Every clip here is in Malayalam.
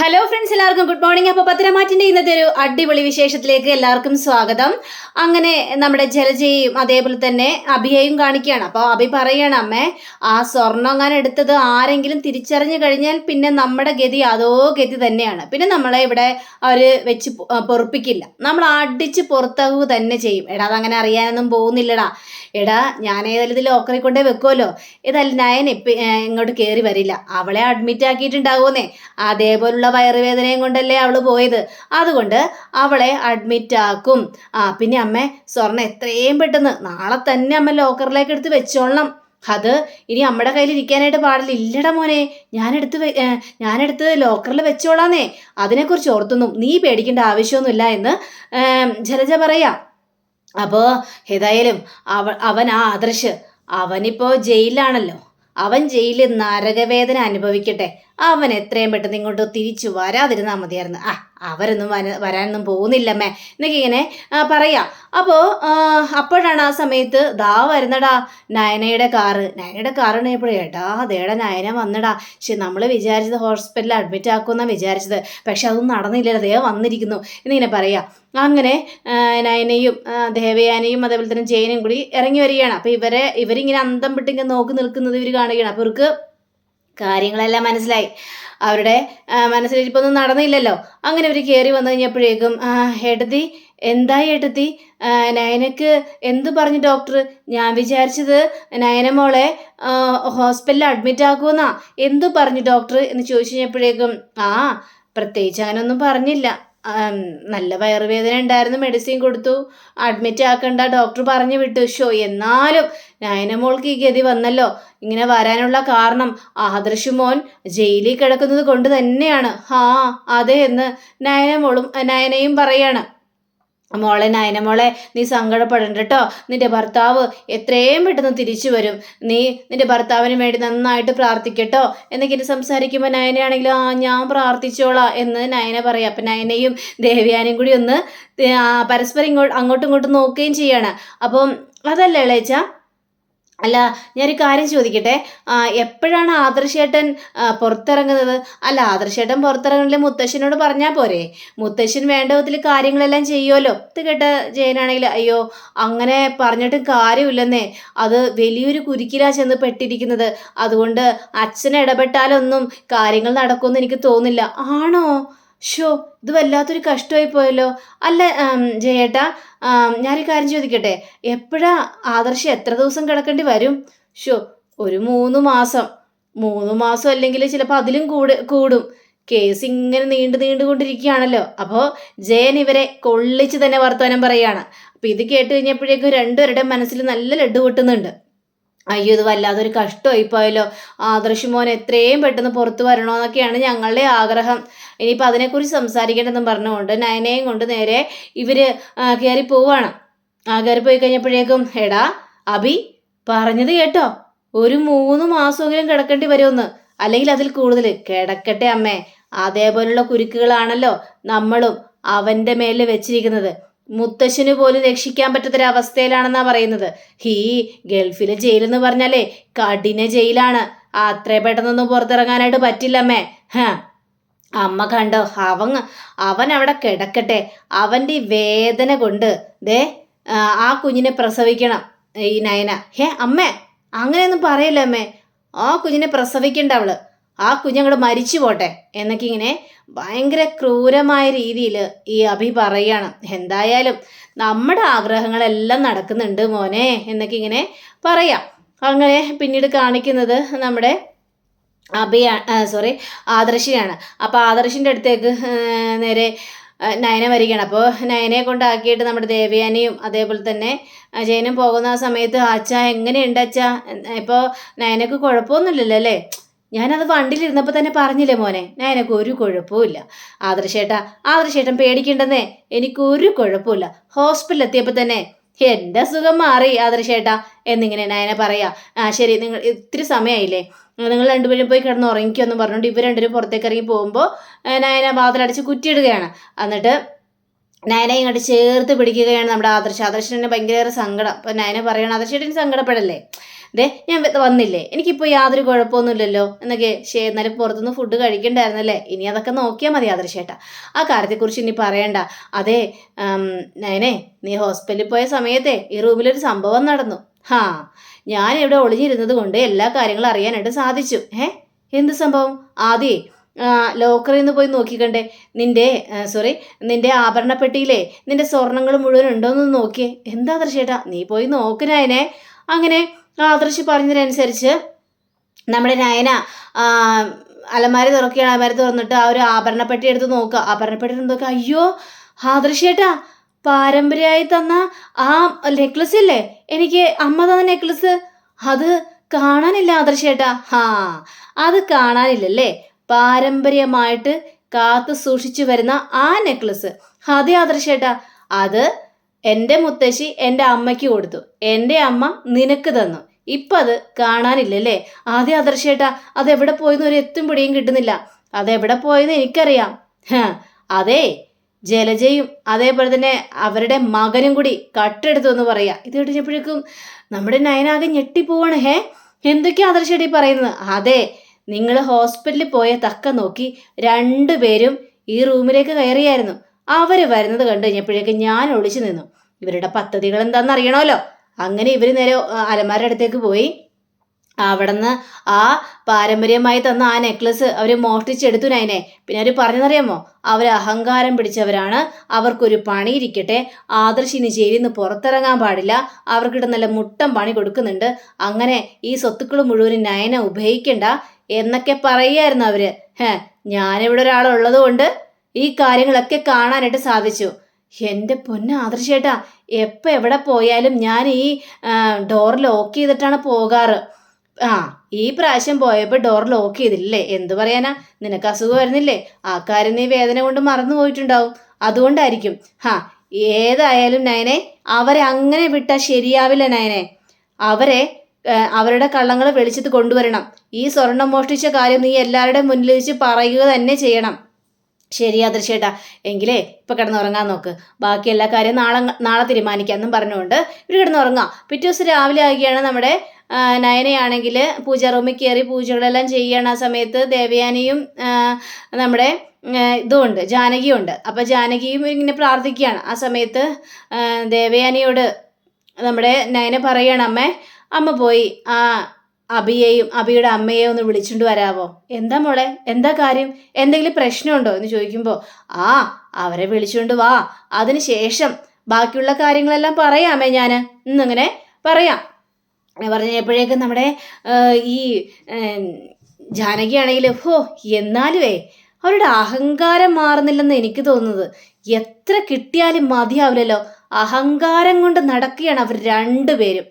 ഹലോ ഫ്രണ്ട്സ് എല്ലാവർക്കും ഗുഡ് മോർണിംഗ് അപ്പോൾ പത്തനമാറ്റിന്റെ ഇന്നത്തെ ഒരു അടിപൊളി വിശേഷത്തിലേക്ക് എല്ലാവർക്കും സ്വാഗതം. അങ്ങനെ നമ്മുടെ ജലജയും അതേപോലെ തന്നെ അഭിയയും കാണിക്കുകയാണ്. അപ്പോൾ അഭി പറയാണ് അമ്മേ ആ സ്വർണം അങ്ങനെ എടുത്തത് ആരെങ്കിലും തിരിച്ചറിഞ്ഞു കഴിഞ്ഞാൽ പിന്നെ നമ്മുടെ ഗതി അതോ ഗതി തന്നെയാണ്. പിന്നെ നമ്മളെ ഇവിടെ അവർ വെച്ച് പൊറുപ്പിക്കില്ല. നമ്മൾ അടിച്ച് പുറത്താവുക തന്നെ ചെയ്യും. എടാ അതങ്ങനെ അറിയാനൊന്നും പോകുന്നില്ലടാ. എടാ ഞാൻ ഏതായാലും ഇത് ലോക്കറിൽ കൊണ്ടേ വെക്കുമല്ലോ ഇതല്ല നയൻ ഇങ്ങോട്ട് കയറി വരില്ല. അവളെ അഡ്മിറ്റ് ആക്കിയിട്ടുണ്ടാവുമെന്നേ അതേപോലുള്ള വയറുവേദനയും കൊണ്ടല്ലേ അവൾ പോയത്. അതുകൊണ്ട് അവളെ അഡ്മിറ്റ് ആക്കും. ആ പിന്നെ അമ്മ സ്വർണ എത്രയും പെട്ടെന്ന്. നാളെ തന്നെ അമ്മ ലോക്കറിലേക്ക് എടുത്ത് വെച്ചോളണം. അത് ഇനി അമ്മയുടെ കയ്യിൽ ഇരിക്കാനായിട്ട് പാടില്ല. ഇല്ലടാ മോനെ ഞാനെടുത്ത് ഞാനെടുത്ത് ലോക്കറിൽ വെച്ചോളാന്നേ. അതിനെക്കുറിച്ച് ഓർത്തൊന്നും നീ പേടിക്കേണ്ട ആവശ്യമൊന്നുമില്ല എന്ന് ജലജ പറയാം. അപ്പോൾ ഏതായാലും അവ അവൻ ആ ആദർശ് അവനിപ്പോൾ ജയിലിലാണല്ലോ. അവൻ ജയിലിൽ നരകവേദന അനുഭവിക്കട്ടെ. അവൻ എത്രയും പെട്ടെന്ന് ഇങ്ങോട്ട് തിരിച്ചു വരാതിരുന്നാൽ മതിയായിരുന്നു. ആ അവരൊന്നും വര വരാനൊന്നും പോകുന്നില്ലമ്മേ. എന്നൊക്കെ ഇങ്ങനെ പറയാം. അപ്പോൾ അപ്പോഴാണ് ആ സമയത്ത് ദാ വരുന്നടാ നയനയുടെ കാറ് നയനയുടെ കാറ് എപ്പോഴും ഏട്ടാ അതേടാ നയന വന്നടാ. പക്ഷെ നമ്മൾ വിചാരിച്ചത് ഹോസ്പിറ്റലിൽ അഡ്മിറ്റ് ആക്കുമെന്നാണ് വിചാരിച്ചത്. പക്ഷെ അതൊന്നും നടന്നില്ല ദേ വന്നിരിക്കുന്നു. എന്നിങ്ങനെ പറയാം. അങ്ങനെ നയനയും ദേവയാനയും അതേപോലെ തന്നെ ജയനും കൂടി ഇറങ്ങി വരികയാണ്. അപ്പോൾ ഇവരെ ഇവരിങ്ങനെ അന്തം വിട്ടിങ്ങനെ നോക്കി നിൽക്കുന്നത് ഇവർ കാണുകയാണ്. അപ്പോൾ ഇവർക്ക് കാര്യങ്ങളെല്ലാം മനസ്സിലായി. അവരുടെ മനസ്സിലിരിപ്പൊന്നും നടന്നില്ലല്ലോ. അങ്ങനെ അവർ കയറി വന്നു കഴിഞ്ഞപ്പോഴേക്കും എടുത്തി എന്തായി ഏട്ടത്തി? ആ, നയനക്ക് എന്ത് പറഞ്ഞു ഡോക്ടർ? ഞാൻ വിചാരിച്ചത് നയന മോളെ ഹോസ്പിറ്റലിൽ അഡ്മിറ്റ് ആക്കുമെന്നാ എന്തു പറഞ്ഞു ഡോക്ടർ? എന്ന് ചോദിച്ചു കഴിഞ്ഞപ്പോഴേക്കും ആ പ്രത്യേകിച്ച് അങ്ങനെയൊന്നും പറഞ്ഞില്ല. നല്ല വയറുവേദന ഉണ്ടായിരുന്നു മെഡിസിൻ കൊടുത്തു. അഡ്മിറ്റ് ആക്കണ്ട ഡോക്ടർ പറഞ്ഞു വിട്ടു. ഷോ എന്നാലും നയനമോൾക്ക് ഈ ഗതി വന്നല്ലോ. ഇങ്ങനെ വരാനുള്ള കാരണം ആദർശ് മോൻ ജയിലിൽ കിടക്കുന്നത് കൊണ്ട് തന്നെയാണ്. ഹാ അതെ എന്ന് നയനമോളും നയനയും പറയാണ്. മോളെ നയനമോളെ നീ സങ്കടപ്പെടണ്ട കേട്ടോ. നിന്റെ ഭർത്താവ് എത്രയും പെട്ടെന്ന് തിരിച്ചു വരും. നീ നിന്റെ ഭർത്താവിന് വേണ്ടി നന്നായിട്ട് പ്രാർത്ഥിക്കട്ടോ. എന്നൊക്കെ ഇനി സംസാരിക്കുമ്പോൾ നയനയാണെങ്കിൽ ആ ഞാൻ പ്രാർത്ഥിച്ചോളാം എന്ന് നയന പറയാം. അപ്പം നയനയും ദേവയാനയും കൂടി ഒന്ന് പരസ്പരം ഇങ്ങോട്ട് അങ്ങോട്ടും ഇങ്ങോട്ടും നോക്കുകയും ചെയ്യാണ്. അപ്പം അതല്ലേ ഇളയച്ച? അല്ല ഞാനൊരു കാര്യം ചോദിക്കട്ടെ? എപ്പോഴാണ് ആദർശേട്ടൻ പുറത്തിറങ്ങുന്നത്? അല്ല ആദർശേട്ടൻ പുറത്തിറങ്ങുന്നില്ല മുത്തശ്ശനോട് പറഞ്ഞാൽ പോരെ. മുത്തശ്ശൻ വേണ്ട വിധത്തിൽ കാര്യങ്ങളെല്ലാം ചെയ്യുമല്ലോ ഇത് കേട്ട ജയനാണെങ്കിൽ അയ്യോ അങ്ങനെ പറഞ്ഞിട്ടും കാര്യമില്ലെന്നേ. അത് വലിയൊരു കുരുക്കിലാ ചെന്ന് പെട്ടിരിക്കുന്നത്. അതുകൊണ്ട് അച്ഛൻ ഇടപെട്ടാലൊന്നും കാര്യങ്ങൾ നടക്കുമെന്ന് എനിക്ക് തോന്നില്ല ആണോ? ഷോ ഇത് വല്ലാത്തൊരു കഷ്ടമായി പോയല്ലോ. അല്ല ജയേട്ടാ ഞാനൊരു കാര്യം ചോദിക്കട്ടെ? എപ്പോഴാ ആദർശം എത്ര ദിവസം കിടക്കേണ്ടി വരും? ഷോ ഒരു മൂന്ന് മാസം. മൂന്ന് മാസം അല്ലെങ്കിൽ ചിലപ്പോൾ അതിലും കൂട് കൂടും. കേസ് ഇങ്ങനെ നീണ്ടു നീണ്ടുകൊണ്ടിരിക്കുകയാണല്ലോ. അപ്പോൾ ജയൻ ഇവരെ കൊള്ളിച്ച് തന്നെ വർത്തമാനം പറയുകയാണ്. അപ്പോൾ ഇത് കേട്ട് കഴിഞ്ഞപ്പോഴേക്കും രണ്ടുപേരുടെ മനസ്സിൽ നല്ല ലഡ്ഡു പൊട്ടുന്നുണ്ട്. അയ്യോ ഇത് വല്ലാതൊരു കഷ്ടമായി പോയല്ലോ. ആദർശ് മോൻ എത്രയും പെട്ടെന്ന് പുറത്തു വരണമെന്നൊക്കെയാണ് ഞങ്ങളുടെ ആഗ്രഹം. ഇനിയിപ്പോൾ അതിനെക്കുറിച്ച് സംസാരിക്കേണ്ടെന്നും പറഞ്ഞുകൊണ്ട് നയനയും കൊണ്ട് നേരെ ഇവർ കയറി പോവാണ്. ആ കയറി പോയി കഴിഞ്ഞപ്പോഴേക്കും എടാ അഭി പറഞ്ഞത് കേട്ടോ. ഒരു മൂന്ന് മാസമെങ്കിലും കിടക്കേണ്ടി വരുമെന്ന്. അല്ലെങ്കിൽ അതിൽ കൂടുതൽ കിടക്കട്ടെ അമ്മേ. അതേപോലുള്ള കുരുക്കുകളാണല്ലോ നമ്മളും അവന്റെ മേലിൽ വെച്ചിരിക്കുന്നത്. മുത്തശ്ശന് പോലും രക്ഷിക്കാൻ പറ്റാത്തൊരവസ്ഥയിലാണെന്നാ പറയുന്നത്. ഈ ഗൾഫിലെ ജയിലെന്ന് പറഞ്ഞാലേ കഠിന ജയിലാണ്. അത്രേ പെട്ടെന്നൊന്നും പുറത്തിറങ്ങാനായിട്ട് പറ്റില്ലമ്മേ. ഹ. അമ്മ കണ്ടോ അവൻ അവൻ അവിടെ കിടക്കട്ടെ അവന്റെ വേദന കൊണ്ട് ദേ ആ, കുഞ്ഞിനെ പ്രസവിക്കണം ഈ നയന. ഹേ അമ്മേ അങ്ങനെയൊന്നും പറയല്ലേ അമ്മേ. ആ കുഞ്ഞിനെ പ്രസവിക്കണ്ട അവൾ. ആ കുഞ്ഞങ്ങോട് മരിച്ചു പോട്ടെ എന്നൊക്കെ ഇങ്ങനെ ഭയങ്കര ക്രൂരമായ രീതിയിൽ ഈ അഭി പറയാണ്. എന്തായാലും നമ്മുടെ ആഗ്രഹങ്ങളെല്ലാം നടക്കുന്നുണ്ട് മോനെ എന്നൊക്കെ ഇങ്ങനെ പറയാം. അങ്ങനെ പിന്നീട് കാണിക്കുന്നത് നമ്മുടെ അഭിയാ സോറി ആദർശിയാണ്. അപ്പോൾ ആദർശിന്റെ അടുത്തേക്ക് നേരെ നയന വരികയാണ്. അപ്പോൾ നയനെ കൊണ്ടാക്കിയിട്ട് നമ്മുടെ ദേവയാനിയും അതേപോലെ തന്നെ ജയനും പോകുന്ന ആ സമയത്ത് അച്ഛ എങ്ങനെയുണ്ട് അച്ഛ? ഇപ്പോൾ നയനക്ക് കുഴപ്പമൊന്നുമില്ലല്ലോ അല്ലേ? ഞാനത് വണ്ടിയിലിരുന്നപ്പോൾ തന്നെ പറഞ്ഞില്ലേ മോനെ നയനക്ക് ഒരു കുഴപ്പമില്ല ആദർശേട്ടാ ആദർശേട്ടൻ പേടിക്കണ്ടെന്നേ എനിക്കൊരു കുഴപ്പമില്ല ഹോസ്പിറ്റലിൽ എത്തിയപ്പോൾ തന്നെ എന്റെ അസുഖം മാറി ആദർശേട്ടാ എന്നിങ്ങനെ നയന പറയാ. ആ ശരി നിങ്ങൾ ഇത്തിരി സമയമായില്ലേ നിങ്ങൾ രണ്ടുപേരും പോയി കിടന്ന് ഉറങ്ങിക്കുമെന്ന് പറഞ്ഞുകൊണ്ട് ഇവർ രണ്ടുപേരും പുറത്തേക്ക് ഇറങ്ങി പോകുമ്പോൾ നയന വാതിലടച്ച് കുറ്റിയിടുകയാണ്. എന്നിട്ട് നയന ഇങ്ങോട്ട് ചേർത്ത് പിടിക്കുകയാണ് നമ്മുടെ ആദർശ്. ആദർശന് ഭയങ്കര സങ്കടം. അപ്പം നയന പറയണം ആദർശേട്ടൻ സങ്കടപ്പെടല്ലേ? ദേ ഞാൻ വന്നില്ലേ? എനിക്കിപ്പോൾ യാതൊരു കുഴപ്പമൊന്നുമില്ലല്ലോ? എന്നൊക്കെ ശേ എന്നാലും പുറത്തുനിന്ന് ഫുഡ് കഴിക്കണ്ടായിരുന്നല്ലേ? ഇനി അതൊക്കെ നോക്കിയാൽ മതി ആദർശേട്ടാ ആ കാര്യത്തെക്കുറിച്ച് ഇനി പറയണ്ട. അതെ നയനെ നീ ഹോസ്പിറ്റലിൽ പോയ സമയത്തെ ഈ റൂമിലൊരു സംഭവം നടന്നു. ഹാ ഞാൻ ഇവിടെ ഒളിഞ്ഞിരുന്നത് കൊണ്ട് എല്ലാ കാര്യങ്ങളും അറിയാനായിട്ട് സാധിച്ചു. ഏ എന്ത് സംഭവം? ആദ്യേ ലോക്കറിൽ നിന്ന് പോയി നോക്കിക്കണ്ടേ? നിന്റെ സോറി നിന്റെ ആഭരണപ്പെട്ടിയിലെ നിന്റെ സ്വർണങ്ങൾ മുഴുവൻ ഉണ്ടോയെന്ന് നോക്കിയേ. എന്താ ദൃശ്യേട്ടാ നീ പോയി നോക്കിനായനെ അങ്ങനെ ആദർശ് പറഞ്ഞതിനനുസരിച്ച് നമ്മുടെ നയന അലമാരി തുറക്കുകയാണ്. അലമാരി തുറന്നിട്ട് ആ ഒരു ആഭരണപ്പെട്ടി എടുത്ത് നോക്കുക. ആഭരണപ്പെട്ടി എടുത്ത് നോക്കുക അയ്യോ ആദർശേട്ടാ പാരമ്പര്യമായി തന്ന ആ നെക്ലസ് ഇല്ലേ? എനിക്ക് അമ്മ തന്ന നെക്ലസ് അത് കാണാനില്ല ആദർശേട്ടാ. ഹാ അത് കാണാനില്ലല്ലേ? പാരമ്പര്യമായിട്ട് കാത്തു സൂക്ഷിച്ചു വരുന്ന ആ നെക്ലസ് അതെ ആദർശേട്ടാ. അത് എന്റെ മുത്തശ്ശി എന്റെ അമ്മയ്ക്ക് കൊടുത്തു. എന്റെ അമ്മ നിനക്ക് തന്നു. ഇപ്പം അത് കാണാനില്ലല്ലേ? ആദ്യം ആദർശേട്ടാ. അതെവിടെ പോയെന്ന് ഒരു എത്തും പിടിയും കിട്ടുന്നില്ല. അതെവിടെ പോയെന്ന് എനിക്കറിയാം. അതെ. ജലജയും അതേപോലെ തന്നെ അവരുടെ മകനും കൂടി കട്ടെടുത്തു എന്ന് പറയാ ഇത് കഴിഞ്ഞപ്പോഴേക്കും നമ്മുടെ നയനാകെ ഞെട്ടിപ്പോവാണ്. ഹേ എന്തൊക്കെയാ ആദർശടി പറയുന്നത്? അതെ നിങ്ങൾ ഹോസ്പിറ്റലിൽ പോയ തക്ക നോക്കി രണ്ടുപേരും ഈ റൂമിലേക്ക് കയറിയായിരുന്നു. അവർ വരുന്നത് കണ്ടു കഴിഞ്ഞപ്പോഴേക്കും ഞാൻ ഒളിച്ചു നിന്നു. ഇവരുടെ പദ്ധതികൾ എന്താണെന്ന് അറിയണമല്ലോ. അങ്ങനെ ഇവർ നേരെ അലമാരുടെ അടുത്തേക്ക് പോയി. അവിടുന്ന് ആ പാരമ്പര്യമായി തന്ന ആ നെക്ലസ് അവർ മോഷ്ടിച്ചെടുത്തു നൈനെ. പിന്നെ അവർ പറഞ്ഞതറിയാമോ? അവർ അഹങ്കാരം പിടിച്ചവരാണ്. അവർക്കൊരു പണി ഇരിക്കട്ടെ ആദർശ് ഇനി ജയിലിൽ നിന്ന് പുറത്തിറങ്ങാൻ പാടില്ല. അവർക്കിട്ട് നല്ല മുട്ടം പണി കൊടുക്കുന്നുണ്ട്. അങ്ങനെ ഈ സ്വത്തുക്കൾ മുഴുവനും നയന ഉപയോഗിക്കണ്ട എന്നൊക്കെ പറയുമായിരുന്നു അവർ. ഹേ ഞാനിവിടെ ഒരാളുള്ളത് കൊണ്ട് ഈ കാര്യങ്ങളൊക്കെ കാണാനായിട്ട് സാധിച്ചു. എന്റെ പൊന്ന ആദർശേട്ടാ എപ്പോൾ എവിടെ പോയാലും ഞാൻ ഈ ഡോർ ലോക്ക് ചെയ്തിട്ടാണ് പോകാറ്. ആ ഈ പ്രാവശ്യം പോയപ്പോൾ ഡോർ ലോക്ക് ചെയ്തില്ലേ എന്തു പറയാനാ? നിനക്ക് അസുഖം വരുന്നില്ലേ? ആ കാര്യം നീ വേദന കൊണ്ട് മറന്നു പോയിട്ടുണ്ടാവും. അതുകൊണ്ടായിരിക്കും. ഹാ ഏതായാലും നയനെ അവരെ അങ്ങനെ വിട്ടാൽ ശരിയാവില്ല നയനെ. അവരെ അവരുടെ കള്ളങ്ങൾ വെളിച്ചത്ത് കൊണ്ടുവരണം. ഈ സ്വർണം മോഷ്ടിച്ച കാര്യം നീ എല്ലാവരുടെ മുന്നിൽ വെച്ച് പറയുക തന്നെ ചെയ്യണം. ശരി ആദർശേട്ടാ എങ്കിലേ ഇപ്പം കിടന്നുറങ്ങാൻ നോക്ക്. ബാക്കി എല്ലാ കാര്യവും നാളെ നാളെ തീരുമാനിക്കാം എന്നും പറഞ്ഞുകൊണ്ട് ഇവർ കിടന്നുറങ്ങാം. പിറ്റേ ദിവസം രാവിലെ ആകുകയാണ് നമ്മുടെ നയനയാണെങ്കിൽ പൂജ റൂമിൽ കയറി പൂജകളെല്ലാം ചെയ്യണ. സമയത്ത് ദേവയാനിയും നമ്മുടെ ഇതുമുണ്ട് ജാനകിയും ഉണ്ട് അപ്പോൾ ജാനകിയും ഇങ്ങനെ പ്രാർത്ഥിക്കുകയാണ്. ആ സമയത്ത് ദേവയാനിയോട് നമ്മുടെ നയന പറയണം അമ്മേ അമ്മ പോയി. ആ അബിയെയും അബിയുടെ അമ്മയെ ഒന്ന് വിളിച്ചുകൊണ്ട് വരാവോ? എന്താ മോളെ? എന്താ കാര്യം? എന്തെങ്കിലും പ്രശ്നമുണ്ടോ? എന്ന് ചോദിക്കുമ്പോൾ ആ അവരെ വിളിച്ചുകൊണ്ട് വാ. അതിന് ശേഷം ബാക്കിയുള്ള കാര്യങ്ങളെല്ലാം പറയാമേ ഞാൻ ഇന്നിങ്ങനെ പറയാം. പറഞ്ഞപ്പോഴേക്കും നമ്മുടെ ഈ ജാനകി ആണെങ്കിൽ ഹോ എന്നാലുവേ അവരുടെ അഹങ്കാരം മാറുന്നില്ലെന്ന് എനിക്ക് തോന്നുന്നത്. എത്ര കിട്ടിയാലും മതിയാവില്ലല്ലോ. അഹങ്കാരം കൊണ്ട് നടക്കുകയാണ് അവർ രണ്ടുപേരും.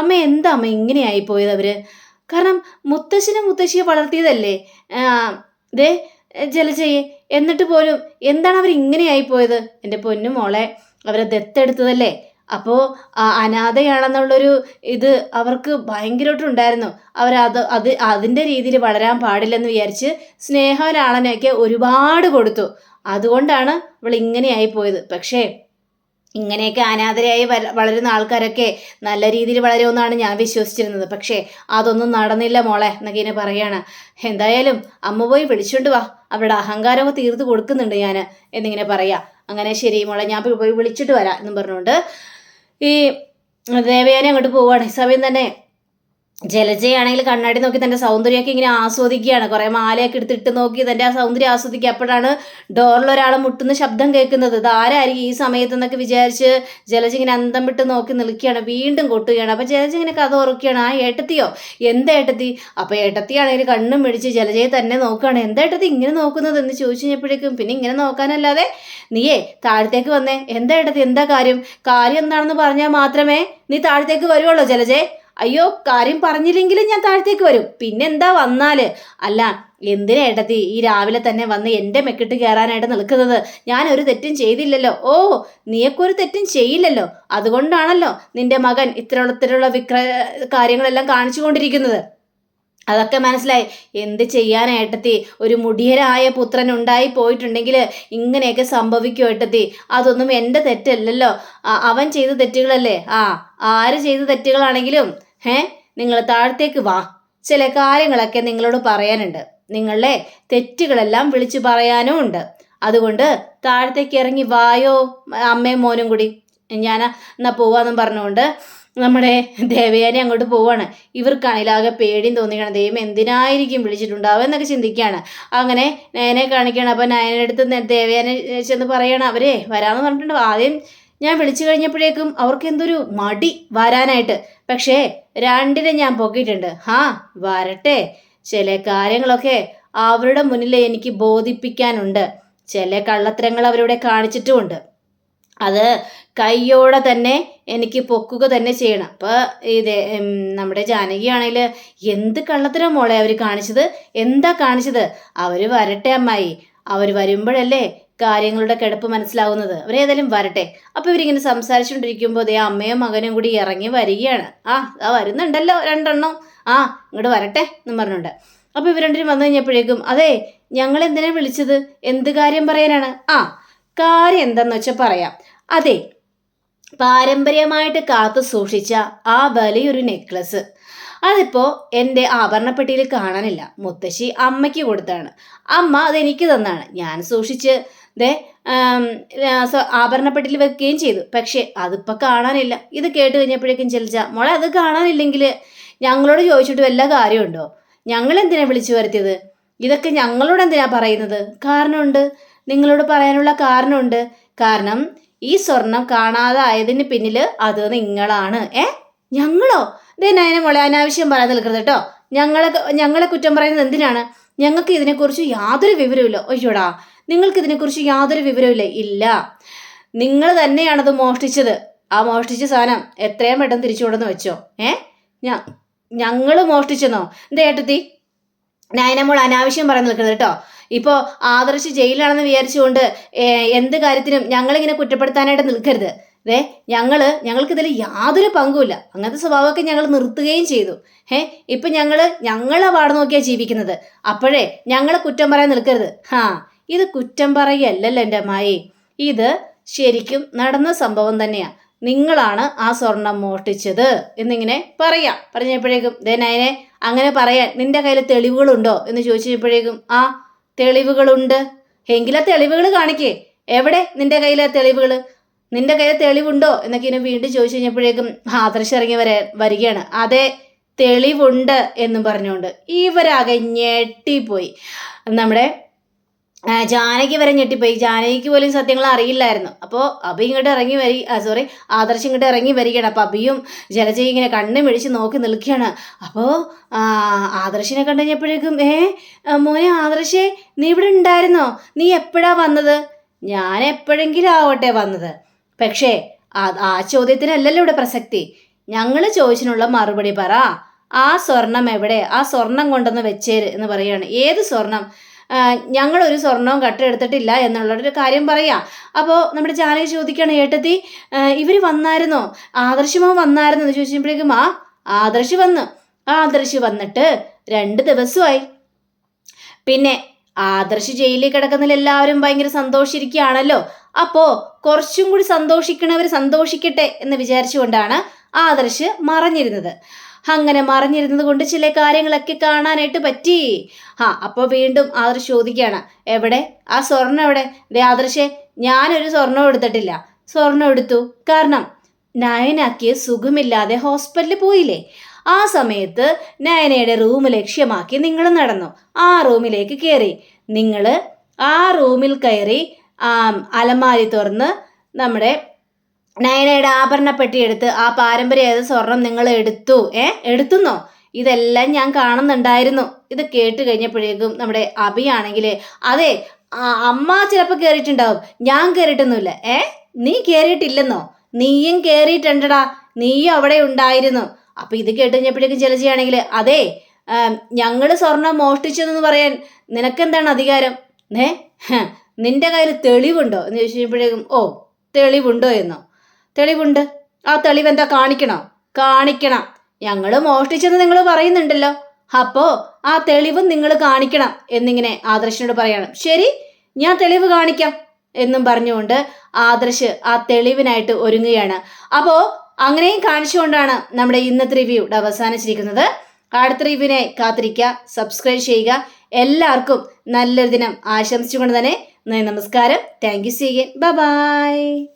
അമ്മ എന്താ അമ്മ ഇങ്ങനെയായി പോയത് അവർ? കാരണം മുത്തശ്ശനെ മുത്തശ്ശിയെ വളർത്തിയതല്ലേ? ദേ ജലജയെ എന്നിട്ട് പോലും എന്താണ് അവർ ഇങ്ങനെയായി പോയത് എന്റെ പൊന്നു മോളെ അവരെ ദത്തെടുത്തതല്ലേ? അപ്പോൾ അനാഥയാണെന്നുള്ളൊരു ഇത് അവർക്ക് ഭയങ്കരമായിട്ടുണ്ടായിരുന്നു. അവരത് അത് അതിന്റെ രീതിയിൽ വളരാൻ പാടില്ലെന്ന് വിചാരിച്ച് സ്നേഹലാളനൊക്കെ ഒരുപാട് കൊടുത്തു. അതുകൊണ്ടാണ് അവൾ ഇങ്ങനെയായി പോയത് പക്ഷേ ഇങ്ങനെയൊക്കെ അനാഥരായി വളരുന്ന ആൾക്കാരൊക്കെ നല്ല രീതിയിൽ വളരുമെന്നാണ് ഞാൻ വിശ്വസിച്ചിരുന്നത്. പക്ഷേ അതൊന്നും നടന്നില്ല മോളെ എന്നൊക്കെ ഇങ്ങനെ പറയാണ്. എന്തായാലും അമ്മ പോയി വിളിച്ചോണ്ട് വാ. അവരുടെ അഹങ്കാരമൊക്കെ തീർത്ത് കൊടുക്കുന്നുണ്ട് ഞാൻ എന്നിങ്ങനെ പറയാം. അങ്ങനെ ശരി മോളെ ഞാൻ പോയി വിളിച്ചിട്ട് വരാം എന്നും പറഞ്ഞുകൊണ്ട് ഈ ദേവയാനി അങ്ങോട്ട് പോവുകയാണ് ഈ സമയം തന്നെ ജലജയാണെങ്കിൽ കണ്ണാടി നോക്കി തന്റെ സൗന്ദര്യമൊക്കെ ഇങ്ങനെ ആസ്വദിക്കുകയാണ്. കുറേ മാലയൊക്കെ എടുത്തിട്ട് നോക്കി തന്റെ ആ സൗന്ദര്യം ആസ്വദിക്കുക. അപ്പോഴാണ് ഡോറിൽ ഒരാൾ മുട്ടുന്ന ശബ്ദം കേൾക്കുന്നത്. ഇത് ആരായിരിക്കും ഈ സമയത്ത് എന്നൊക്കെ വിചാരിച്ച് ജലജ ഇങ്ങനെ അന്തം വിട്ട് നോക്കി നിൽക്കുകയാണ്. വീണ്ടും കൊട്ടുകയാണ്. അപ്പോൾ ജലജ ഇങ്ങനെ കഥ ഉറക്കുകയാണ് ആ ഏട്ടത്തിയോ? എന്ത് ഏട്ടത്തി? അപ്പോൾ ഏട്ടത്തിയാണെങ്കിൽ കണ്ണും മിടിച്ച് ജലജയെ തന്നെ നോക്കുകയാണ്. എന്താ ഏട്ടത്തി ഇങ്ങനെ നോക്കുന്നത് എന്ന് ചോദിച്ചു കഴിഞ്ഞപ്പോഴേക്കും പിന്നെ ഇങ്ങനെ നോക്കാനല്ലാതെ നീയേ താഴത്തേക്ക് വന്നേ. എന്താ ഏട്ടത്തി? എന്താ കാര്യം? കാര്യം എന്താണെന്ന് പറഞ്ഞാൽ മാത്രമേ നീ താഴത്തേക്ക് വരുവുള്ളൂ ജലജേ. അയ്യോ കാര്യം പറഞ്ഞില്ലെങ്കിലും ഞാൻ താഴത്തേക്ക് വരും. പിന്നെന്താ വന്നാൽ? അല്ല എന്തിനാ ഏട്ടത്തി ഈ രാവിലെ തന്നെ വന്ന് എന്റെ മെക്കിട്ട് കയറാനായിട്ട് നിൽക്കുന്നത്? ഞാൻ ഒരു തെറ്റും ചെയ്തില്ലല്ലോ. ഓ നീയൊക്കെ തെറ്റും ചെയ്യില്ലല്ലോ. അതുകൊണ്ടാണല്ലോ നിന്റെ മകൻ ഇത്തരത്തിലുള്ള വിക്ര കാര്യങ്ങളെല്ലാം കാണിച്ചു കൊണ്ടിരിക്കുന്നത് അതൊക്കെ മനസ്സിലായി. എന്ത് ഏട്ടത്തി? ഒരു മുടിയരായ പുത്രൻ ഉണ്ടായി പോയിട്ടുണ്ടെങ്കിൽ ഇങ്ങനെയൊക്കെ സംഭവിക്കും അതൊന്നും എന്റെ തെറ്റല്ലല്ലോ. അവൻ ചെയ്ത തെറ്റുകളല്ലേ? ആ ആര് ചെയ്ത തെറ്റുകളാണെങ്കിലും ഏ നിങ്ങൾ താഴത്തേക്ക് വാ. ചില കാര്യങ്ങളൊക്കെ നിങ്ങളോട് പറയാനുണ്ട്. നിങ്ങളുടെ തെറ്റുകളെല്ലാം വിളിച്ചു പറയാനും ഉണ്ട്. അതുകൊണ്ട് താഴത്തേക്ക് ഇറങ്ങി വായോ അമ്മയും മോനും കൂടി. ഞാൻ എന്നാ പോവാന്നും പറഞ്ഞുകൊണ്ട് നമ്മുടെ ദേവയാനി അങ്ങോട്ട് പോവാണ്. ഇവർക്കാണെങ്കിൽ ആകെ പേടിയും തോന്നിക്കണം ദൈവം എന്തിനായിരിക്കും വിളിച്ചിട്ടുണ്ടാവുക എന്നൊക്കെ ചിന്തിക്കുകയാണ് അങ്ങനെ നയനെ കാണിക്കുകയാണ് അപ്പം നയനെ അടുത്ത് ദേവയാനെ ചെന്ന് പറയണം അവരെ വരാമെന്ന് പറഞ്ഞിട്ടുണ്ട്. ആദ്യം ഞാൻ വിളിച്ചു കഴിഞ്ഞപ്പോഴേക്കും അവർക്ക് എന്തൊരു മടി വരാനായിട്ട്. പക്ഷേ രണ്ടിനെ ഞാൻ പൊക്കിയിട്ടുണ്ട്. ആ വരട്ടെ. ചില കാര്യങ്ങളൊക്കെ അവരുടെ മുന്നിൽ എനിക്ക് ബോധിപ്പിക്കാനുണ്ട്. ചില കള്ളത്തരങ്ങൾ അവരിവിടെ കാണിച്ചിട്ടുമുണ്ട്. അത് കയ്യോടെ തന്നെ എനിക്ക് പൊക്കുക തന്നെ ചെയ്യണം. അപ്പോൾ ഇത് നമ്മുടെ ജാനകിയാണെങ്കിൽ എന്ത് കള്ളത്തിനാ മോളെ അവർ കാണിച്ചത്? എന്താ കാണിച്ചത്? അവർ വരട്ടെ അമ്മായി. അവർ വരുമ്പോഴല്ലേ കാര്യങ്ങളുടെ കിടപ്പ് മനസ്സിലാവുന്നത്. അവരേതായാലും വരട്ടെ. അപ്പോൾ ഇവരിങ്ങനെ സംസാരിച്ചുകൊണ്ടിരിക്കുമ്പോൾ ദേ അമ്മയും മകനും കൂടി ഇറങ്ങി വരികയാണ്. ആ ആ വരുന്നുണ്ടല്ലോ രണ്ടെണ്ണം. ആ ഇങ്ങോട്ട് വരട്ടെ എന്ന് പറഞ്ഞുകൊണ്ട്. അപ്പോൾ ഇവർ രണ്ടുപേരും വന്നു കഴിഞ്ഞപ്പോഴേക്കും അതെ ഞങ്ങൾ എന്തിനാ വിളിച്ചത്? എന്ത് കാര്യം പറയാനാണ്? ആ കാര്യം എന്തെന്ന് വെച്ചാൽ പറയാം. അതെ പാരമ്പര്യമായിട്ട് കാത്തു സൂക്ഷിച്ച ആ വലിയൊരു നെക്ലസ്. അതിപ്പോൾ എന്റെ ആഭരണപ്പെട്ടിയിൽ കാണാനില്ല. മുത്തശ്ശി അമ്മയ്ക്ക് കൊടുത്താണ്. അമ്മ അതെനിക്ക് തന്നാണ്. ഞാൻ സൂക്ഷിച്ച് ദേ ആഭരണപ്പെട്ടിയിൽ വെക്കുകയും ചെയ്തു. പക്ഷേ അതിപ്പോൾ കാണാനില്ല. ഇത് കേട്ട് കഴിഞ്ഞപ്പോഴേക്കും ചെലിച്ച മോളെ അത് കാണാനില്ലെങ്കിൽ ഞങ്ങളോട് ചോദിച്ചിട്ട് വല്ല കാര്യമുണ്ടോ? ഞങ്ങൾ എന്തിനാണ് വിളിച്ചു വരുത്തിയത്? ഇതൊക്കെ ഞങ്ങളോട് എന്തിനാ പറയുന്നത്? കാരണമുണ്ട്. നിങ്ങളോട് പറയാനുള്ള കാരണമുണ്ട്. കാരണം ഈ സ്വർണം കാണാതായതിന് പിന്നിൽ അത് നിങ്ങളാണ്. ഏ? ഞങ്ങളോ? ദേ നയന മോളെ അനാവശ്യം പറയാൻ നിൽക്കരുത് കേട്ടോ. ഞങ്ങളെ ഞങ്ങളെ കുറ്റം പറയുന്നത് എന്തിനാണ്? ഞങ്ങൾക്ക് ഇതിനെക്കുറിച്ച് യാതൊരു വിവരവുമില്ല. അയ്യോടാ നിങ്ങൾക്ക് ഇതിനെക്കുറിച്ച് യാതൊരു വിവരവുമില്ല. ഇല്ല. നിങ്ങൾ തന്നെയാണത് മോഷ്ടിച്ചത്. ആ മോഷ്ടിച്ച സാധനം എത്രയും പെട്ടെന്ന് തിരിച്ചു കൊണ്ടെന്ന് വെച്ചോ. ഏ? ഞങ്ങൾ മോഷ്ടിച്ചെന്നോ? എന്താ ഏട്ടത്തി നയനമോൾ അനാവശ്യം പറഞ്ഞു നിൽക്കരുത് കേട്ടോ. ഇപ്പോൾ ആദർശ് ജയിലാണെന്ന് വിചാരിച്ചുകൊണ്ട് എന്ത് കാര്യത്തിനും ഞങ്ങളിങ്ങനെ കുറ്റപ്പെടുത്താനായിട്ട് നിൽക്കരുത്. ദേ ഞങ്ങൾ ഞങ്ങൾക്ക് ഇതിൽ യാതൊരു പങ്കുമില്ല. അങ്ങനത്തെ സ്വഭാവമൊക്കെ ഞങ്ങൾ നിർത്തുകയും ചെയ്തു. ഏ ഇപ്പം ഞങ്ങൾ ഞങ്ങളെ പാട് നോക്കിയാണ് ജീവിക്കുന്നത്. അപ്പോഴേ ഞങ്ങളെ കുറ്റം പറയാൻ നിൽക്കരുത്. ഹാ ഇത് കുറ്റം പറയല്ലല്ലോ എന്റെ അമ്മായി. ഇത് ശരിക്കും നടന്ന സംഭവം തന്നെയാണ് നിങ്ങളാണ് ആ സ്വർണം മോഷ്ടിച്ചത് എന്നിങ്ങനെ പറയാം. പറഞ്ഞപ്പോഴേക്കും ദേ നയനെ അങ്ങനെ പറയാൻ നിന്റെ കയ്യിൽ തെളിവുകളുണ്ടോ? എന്ന് ചോദിച്ചപ്പോഴേക്കും ആ തെളിവുകളുണ്ട്. എങ്കിലാ തെളിവുകൾ കാണിക്കേ. എവിടെ നിന്റെ കയ്യിലെ തെളിവുകൾ നിന്റെ കയ്യിൽ തെളിവുണ്ടോ? എന്നൊക്കെ ഇനി വീണ്ടും ചോദിച്ചു കഴിഞ്ഞപ്പോഴേക്കും ആദർശ് ഇറങ്ങി വര വരികയാണ്. അതെ തെളിവുണ്ട് എന്നും പറഞ്ഞുകൊണ്ട് ഇവരാകെ ഞെട്ടിപ്പോയി. നമ്മുടെ ജാനകി വരെ ഞെട്ടിപ്പോയി. ജാനകിക്ക് പോലും സത്യങ്ങൾ അറിയില്ലായിരുന്നു. അപ്പോൾ അഭി ഇങ്ങോട്ട് ഇറങ്ങി വരി സോറി ആദർശ് ഇങ്ങോട്ട് ഇറങ്ങി വരികയാണ്. അപ്പോൾ അഭിയും ജലജയും ഇങ്ങനെ കണ്ണ് മിഴിച്ച് നോക്കി നിൽക്കുകയാണ്. അപ്പോൾ ആദർശിനെ കണ്ടുകഴിഞ്ഞപ്പോഴേക്കും ഏ മോനെ ആദർശേ നീ ഇവിടെ ഉണ്ടായിരുന്നോ? നീ എപ്പോഴാ വന്നത്? ഞാൻ എപ്പോഴെങ്കിലും ആവട്ടെ വന്നത്. പക്ഷേ ആ ചോദ്യത്തിനല്ലല്ലോ ഇവിടെ പ്രസക്തി. ഞങ്ങൾ ചോദിച്ചിനുള്ള മറുപടി പറ. ആ സ്വർണം എവിടെ? ആ സ്വർണം കൊണ്ടുവന്ന് വെച്ചേര് എന്ന് പറയാണ് ഏത് സ്വർണം? ഞങ്ങളൊരു സ്വർണവും കട്ടെടുത്തിട്ടില്ല എന്നുള്ളൊരു കാര്യം പറയാം. അപ്പോൾ നമ്മുടെ ജാനകി ചോദിക്കുകയാണ് ഏട്ടത്തി ഇവർ വന്നായിരുന്നോ? ആദർശമോ വന്നായിരുന്നോ? എന്ന് ചോദിച്ചപ്പോഴേക്കും ആ ആദർശ് വന്നു. ആദർശ് വന്നിട്ട് രണ്ട് ദിവസമായി. പിന്നെ ആദർശ് ജയിലിൽ കിടക്കുന്നതിൽ എല്ലാവരും ഭയങ്കര സന്തോഷിച്ചിരിക്കുകയാണല്ലോ. അപ്പോൾ കുറച്ചും കൂടി സന്തോഷിക്കണവർ സന്തോഷിക്കട്ടെ എന്ന് വിചാരിച്ചുകൊണ്ടാണ് ആദർശ് മറഞ്ഞിരുന്നത്. അങ്ങനെ മറിഞ്ഞിരുന്നത് കൊണ്ട് ചില കാര്യങ്ങളൊക്കെ കാണാനായിട്ട് പറ്റി. ആ അപ്പോൾ വീണ്ടും ആദർശ് ചോദിക്കുകയാണ്. എവിടെ? ആ സ്വർണം എവിടെ? ദേ ആദർശേ ഞാനൊരു സ്വർണം എടുത്തിട്ടില്ല. സ്വർണം എടുത്തു. കാരണം നയനാക്ക് സുഖമില്ലാതെ ഹോസ്പിറ്റലിൽ പോയില്ലേ? ആ സമയത്ത് നയനയുടെ റൂം ലക്ഷ്യമാക്കി നിങ്ങൾ നടന്നു. ആ റൂമിലേക്ക് കയറി. നിങ്ങൾ ആ റൂമിൽ കയറി അലമാരി തുറന്ന് നമ്മുടെ നയനയുടെ ആഭരണപ്പെട്ടി എടുത്ത് ആ പാരമ്പര്യ സ്വർണം നിങ്ങൾ എടുത്തു. ഏ? എടുത്തുന്നോ? ഇതെല്ലാം ഞാൻ കാണുന്നുണ്ടായിരുന്നു. ഇത് കേട്ട് കഴിഞ്ഞപ്പോഴേക്കും നമ്മുടെ അഭിയാണെങ്കിൽ അതെ അമ്മ ചിലപ്പോൾ കയറിയിട്ടുണ്ടാവും ഞാൻ കയറിയിട്ടൊന്നുമില്ല ഏ? നീ കയറിയിട്ടില്ലെന്നോ നീയും കയറിയിട്ടുണ്ടടാ നീയും അവിടെ ഉണ്ടായിരുന്നു. അപ്പൊ ഇത് കേട്ട് കഴിഞ്ഞപ്പോഴേക്കും ജലജയാണെങ്കിൽ അതെ ഞങ്ങൾ സ്വർണം മോഷ്ടിച്ചതെന്ന് പറയാൻ നിനക്കെന്താണ് അധികാരം? ഏ? നിന്റെ കയ്യിൽ തെളിവുണ്ടോ? എന്ന് ചോദിച്ചപ്പോഴേക്കും ഓ തെളിവുണ്ടോ എന്നോ. തെളിവുണ്ട്. ആ തെളിവ് എന്താ കാണിക്കണോ? കാണിക്കണം. ഞങ്ങൾ മോഷ്ടിച്ചെന്ന് നിങ്ങൾ പറയുന്നുണ്ടല്ലോ. അപ്പോ ആ തെളിവ് നിങ്ങൾ കാണിക്കണം എന്നിങ്ങനെ ആദർശിനോട് പറയണം. ശരി ഞാൻ തെളിവ് കാണിക്കാം എന്നും പറഞ്ഞുകൊണ്ട് ആദർശ് ആ തെളിവിനായിട്ട് ഒരുങ്ങുകയാണ്. അപ്പോൾ അങ്ങനെയും കാണിച്ചുകൊണ്ടാണ് നമ്മുടെ ഇന്നത്തെ റിവ്യൂ ഇവിടെ അവസാനിച്ചിരിക്കുന്നത്. അടുത്ത റിവ്യൂവിനെ കാത്തിരിക്കുക സബ്സ്ക്രൈബ് ചെയ്യുക. എല്ലാവർക്കും നല്ലൊരു ദിനം ആശംസിച്ചുകൊണ്ട് തന്നെ നന്ദി നമസ്കാരം. Thank you C by